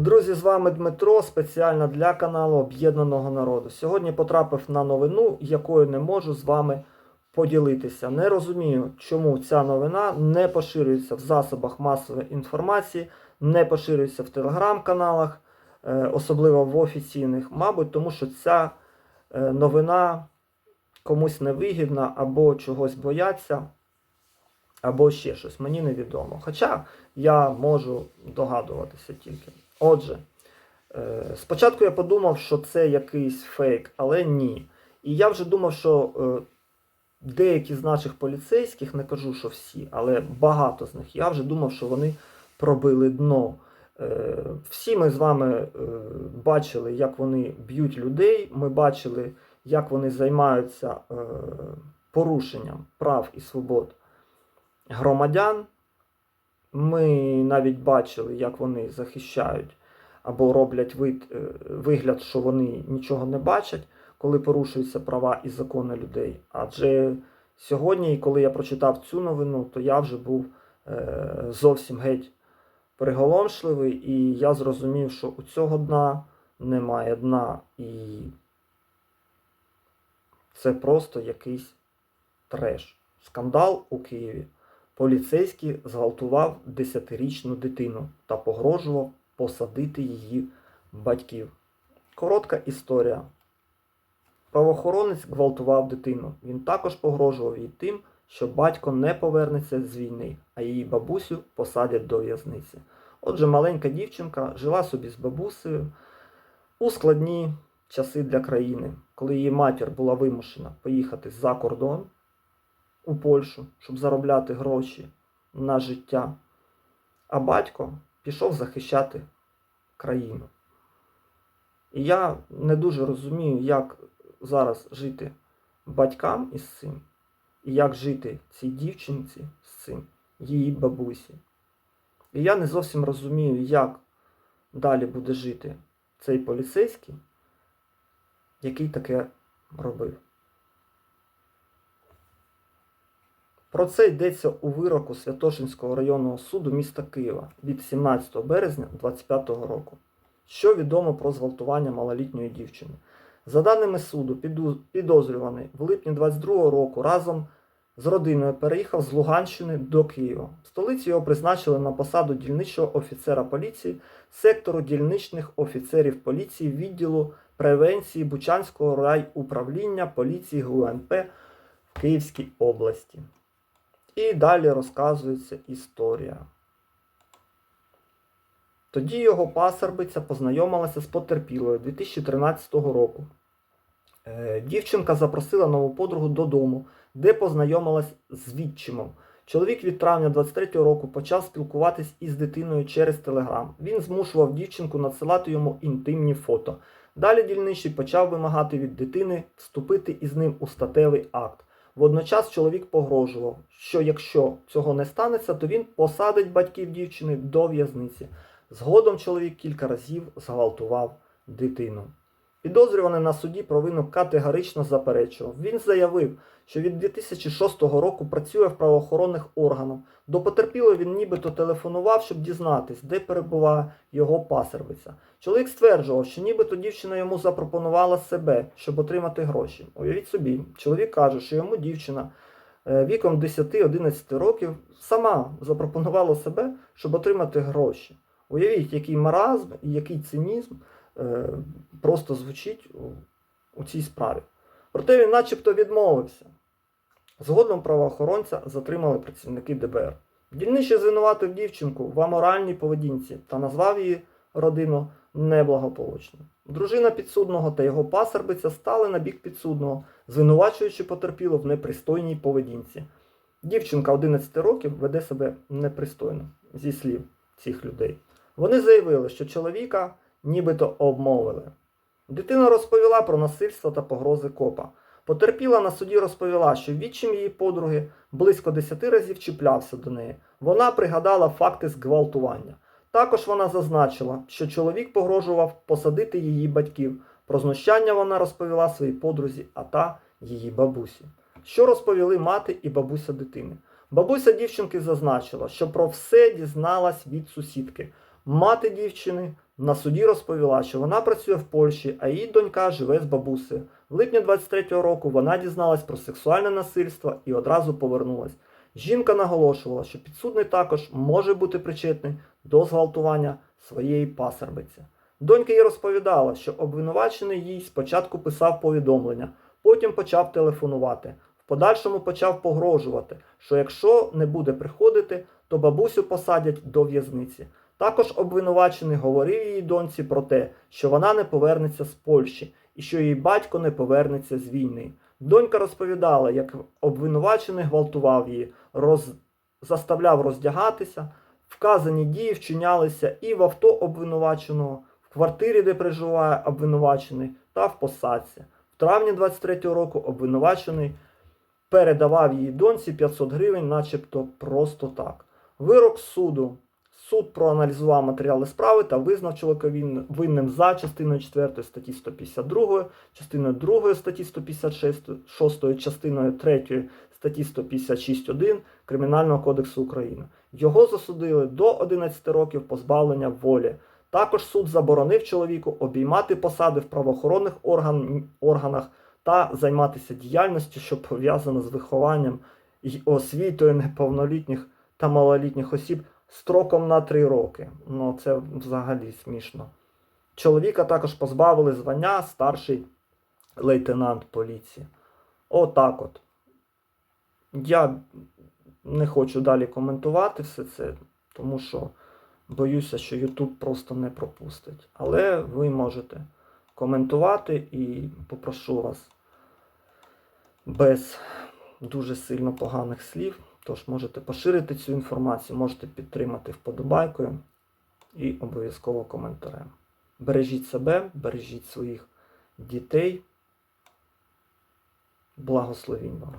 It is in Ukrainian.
Друзі, з вами Дмитро, спеціально для каналу Об'єднаного народу. Сьогодні потрапив на новину, якою не можу з вами поділитися. Не розумію, чому ця новина не поширюється в засобах масової інформації, не поширюється в телеграм-каналах, е, особливо в офіційних. Мабуть, тому що ця е, новина комусь невигідна або чогось бояться, або ще щось. Мені невідомо. Хоча я можу догадуватися тільки. Отже, е, спочатку я подумав, що це якийсь фейк, але ні. І я вже думав, що е, деякі з наших поліцейських, не кажу, що всі, але багато з них, я вже думав, що вони пробили дно. Е, Всі ми з вами бачили, як вони б'ють людей. Ми бачили, як вони займаються порушенням прав і свобод громадян. Ми навіть бачили, як вони захищають або роблять вид, е, вигляд, що вони нічого не бачать, коли порушуються права і закони людей. Адже сьогодні, коли я прочитав цю новину, то я вже був е, зовсім геть приголомшливий, і я зрозумів, що у цього дна немає дна. І це просто якийсь треш. Скандал у Києві. Поліцейський зґвалтував 10-річну дитину та погрожував посадити її батьків. Коротка історія. Правоохоронець гвалтував дитину. Він також погрожував їй тим, що батько не повернеться з війни, а її бабусю посадять до в'язниці. Отже, маленька дівчинка жила собі з бабусею у складні часи для країни, коли її матір була вимушена поїхати за кордон у Польщу, щоб заробляти гроші на життя. А батько пішов захищати країну. І я не дуже розумію, як зараз жити батькам із цим, і як жити цій дівчинці з цим, її бабусі. І я не зовсім розумію, як далі буде жити цей поліцейський, який таке робив. Про це йдеться у вироку Святошинського районного суду міста Києва від 17 березня 2025 року. Що відомо про зґвалтування малолітньої дівчини? За даними суду, підозрюваний в липні 22 року разом з родиною переїхав з Луганщини до Києва. В столиці його призначили на посаду дільничого офіцера поліції сектору дільничних офіцерів поліції відділу превенції Бучанського райуправління поліції ГУНП в Київській області. І далі розказується історія. Тоді його пасербиця познайомилася з потерпілою 2013 року. Е, Дівчинка запросила нову подругу додому, де познайомилась з відчимом. Чоловік від травня 23 року почав спілкуватись із дитиною через телеграм. Він змушував дівчинку надсилати йому інтимні фото. Далі дільничий почав вимагати від дитини вступити із ним у статевий акт. Водночас чоловік погрожував, що якщо цього не станеться, то він посадить батьків дівчини до в'язниці. Згодом чоловік кілька разів зґвалтував дитину. Підозрюваний на суді провину категорично заперечував. Він заявив, що від 2006 року працює в правоохоронних органах. До потерпілої він нібито телефонував, щоб дізнатись, де перебуває його пасербиця. Чоловік стверджував, що нібито дівчина йому запропонувала себе, щоб отримати гроші. Уявіть собі, чоловік каже, що йому дівчина е, віком 10-11 років сама запропонувала себе, щоб отримати гроші. Уявіть, який маразм і який цинізм просто звучить у, у цій справі. Проте він начебто відмовився. Згодом правоохоронця затримали працівники ДБР. Дільничий звинуватив дівчинку в аморальній поведінці та назвав її родину неблагополучною. Дружина підсудного та його пасербиця стали на бік підсудного, звинувачуючи потерпілу в непристойній поведінці. Дівчинка 11 років веде себе непристойно, зі слів цих людей. Вони заявили, що чоловіка нібито обмовили. Дитина розповіла про насильство та погрози копа. Потерпіла на суді розповіла, що відчим її подруги близько 10 разів чіплявся до неї. Вона пригадала факти зґвалтування. Також вона зазначила, що чоловік погрожував посадити її батьків. Про знущання вона розповіла своїй подрузі, а та її бабусі. Що розповіли мати і бабуся дитини? Бабуся дівчинки зазначила, що про все дізналась від сусідки. Мати дівчини На суді розповіла, що вона працює в Польщі, а її донька живе з бабусею. В липні 23-го року вона дізналась про сексуальне насильство і одразу повернулась. Жінка наголошувала, що підсудний також може бути причетний до зґвалтування своєї пасербиці. Донька їй розповідала, що обвинувачений їй спочатку писав повідомлення, потім почав телефонувати. В подальшому почав погрожувати, що якщо не буде приходити, то бабусю посадять до в'язниці. Також обвинувачений говорив її доньці про те, що вона не повернеться з Польщі і що її батько не повернеться з війни. Донька розповідала, як обвинувачений гвалтував її, роз... заставляв роздягатися. Вказані дії вчинялися і в авто обвинуваченого, в квартирі, де проживає обвинувачений, та в посадці. В травні 23-го року обвинувачений передавав її доньці 500 гривень, начебто просто так. Вирок суду. Суд проаналізував матеріали справи та визнав чоловіка винним за частиною 4 статті 152, частиною 2 статті 156, 6, частиною 3 статті 156.1 Кримінального кодексу України. Його засудили до 11 років позбавлення волі. Також суд заборонив чоловіку обіймати посади в правоохоронних орган, органах та займатися діяльністю, що пов'язана з вихованням і освітою неповнолітніх та малолітніх осіб строком на 3 роки. Ну, це взагалі смішно. Чоловіка також позбавили звання старший лейтенант поліції. Отак от. Я не хочу далі коментувати все це, тому що боюся, що YouTube просто не пропустить. Але ви можете коментувати і попрошу вас без дуже сильно поганих слів. Тож можете поширити цю інформацію, можете підтримати вподобайкою і обов'язково коментарем. Бережіть себе, бережіть своїх дітей. Благословінь вам!